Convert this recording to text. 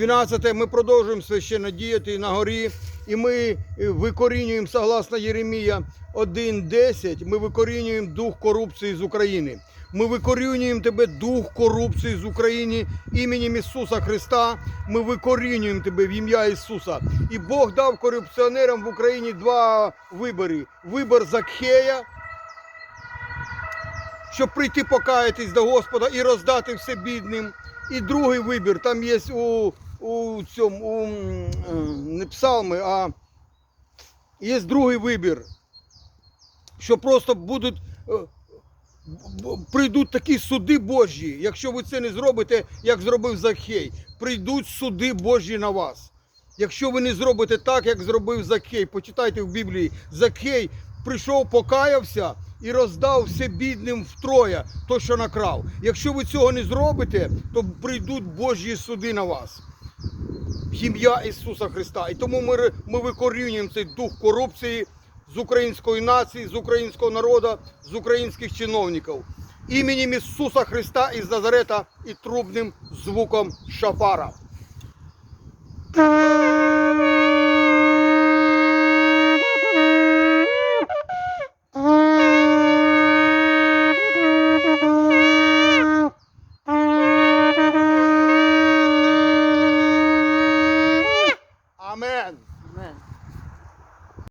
12 ми продовжуємо священно діяти на горі, і ми е, викорінюємо, согласно Єремія 1.10, ми викорінюємо дух корупції з України. Ми викорінюємо тебе дух корупції з України іменем Ісуса Христа. Ми викорінюємо тебе в ім'я Ісуса. І Бог дав корупціонерам в Україні два вибори: вибор Закхея, щоб прийти покаятись до Господа і роздати все бідним. І другий вибір, там є у, у цьому у, е, не псалми, а є другий вибір, що просто будуть. е, Прийдуть такі суди Божі, якщо ви це не зробите, як зробив Захей. Прийдуть суди Божі на вас. Якщо ви не зробите так, як зробив Закхей, почитайте в Біблії, Закхей прийшов, покаявся і роздав все бідним втроє, то, що накрав. Якщо ви цього не зробите, то прийдуть Божі суди на вас. Ім'я Ісуса Христа. І тому ми, ми викорінюємо цей дух корупції з української нації, з українського народу, з українських чиновників. Іменем Ісуса Христа із Назарета і трубним звуком шафара. Amen.